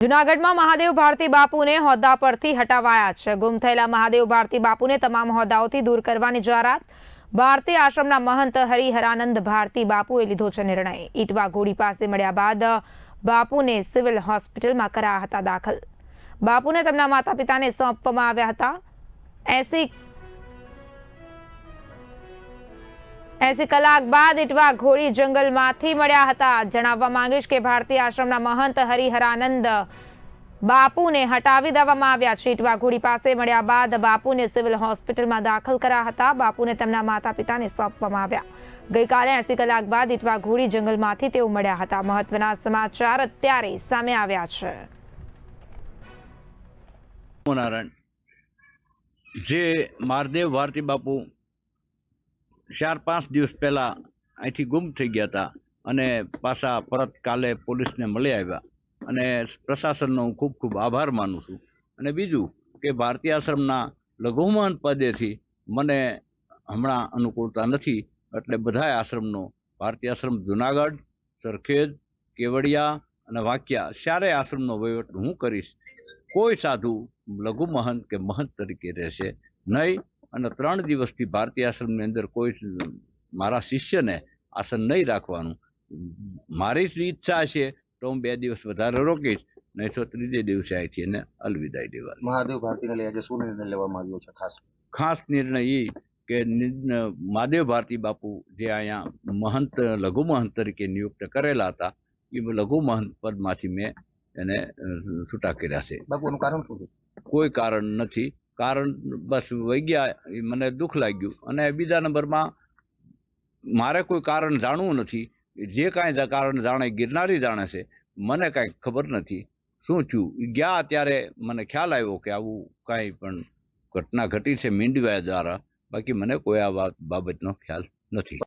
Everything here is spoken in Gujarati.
જૂનાગઢમાં મહાદેવ ભારતી બાપુને હોદ્દા પરથી હટાવાયા છે. ગુમ થયેલા મહાદેવ ભારતી બાપુને તમામ હોદ્દાઓથી દૂર કરવાની જાહેરાત. ભારતી આશ્રમના મહંત હરિહરાનંદ ભારતી બાપુએ લીધો છે નિર્ણય. ઈટવા ઘોડી પાસે મળ્યા બાદ બાપુને સિવિલ હોસ્પિટલમાં કરાયા હતા દાખલ. બાપુને તેમના માતા પિતાને સોંપવામાં આવ્યા હતા. એસી એસી કલાક બાદ ઇટવા ઘોડી જંગલમાંથી મળ્યા હતા. જણાવવા માંગીશ કે ભારતીય આશ્રમના મહંત હરિહરાનંદ બાપુને હટાવી દેવામાં આવ્યા છે. ઇટવા ઘોડી પાસે મળ્યા બાદ બાપુને સિવિલ હોસ્પિટલમાં દાખલ કર્યા હતા. બાપુને તેમના માતા પિતાને સોંપવામાં આવ્યા. ગઈકાલે એસી કલાક બાદ ઇટવા ઘોડી જંગલમાંથી તેઓ મળ્યા હતા. મહત્વના સમાચાર અત્યારે સામે આવ્યા છે. જે મારદેવ ભારતી બાપુ ચાર, પાંચ દિવસ પહેલાં અહીંથી ગુમ થઈ ગયા હતા અને પાછા પરત કાલે પોલીસને મળી આવ્યા. અને પ્રશાસનનો હું ખૂબ ખૂબ આભાર માનું છું. અને બીજું કે ભારતીય આશ્રમના લઘુમહંત પદેથી મને હમણાં અનુકૂળતા નથી. એટલે બધાય આશ્રમનો, ભારતીય આશ્રમ જુનાગઢ, સરખેજ, કેવડિયા અને વાક્યા ચારેય આશ્રમનો વહીવટ હું કરીશ. કોઈ સાધુ લઘુ મહંત કે મહંત તરીકે રહેશે નહીં. અને ત્રણ દિવસથી ભારતીય આશ્રમની અંદર કોઈ મારા શિષ્યને આસન નહીં રાખવાનું. મારી જ ઈચ્છા છે તો હું બે દિવસ વધારે રોકીશ નહીં તો ત્રીજે દિવસે અહીંથી એને અલવિદાય દેવા મહાદેવ ભારતીને લઈ આજે શું નિર્ણય લેવામાં આવ્યો છે ખાસ? ખાસ નિર્ણય એ કે મહાદેવ ભારતી બાપુ જે અહીંયા મહંત લઘુ મહંત તરીકે નિયુક્ત કરેલા હતા એ લઘુ મહંત પદમાંથી મેં એને છૂટા કર્યા છે. બાપુનું કારણ શું છે? કોઈ કારણ નથી. કારણ બસ વહી ગયા મને દુઃખ લાગ્યું. અને બીજા નંબરમાં મારે કોઈ કારણ જાણવું નથી. જે કાંઈ કારણ જાણે, ગિરનારી જાણે છે, મને કાંઈ ખબર નથી. શું થયું? ગયા ત્યારે મને ખ્યાલ આવ્યો કે આવું કાંઈ પણ ઘટના ઘટી છે મીંડવા દ્વારા. બાકી મને કોઈ આ વાત બાબતનો ખ્યાલ નથી.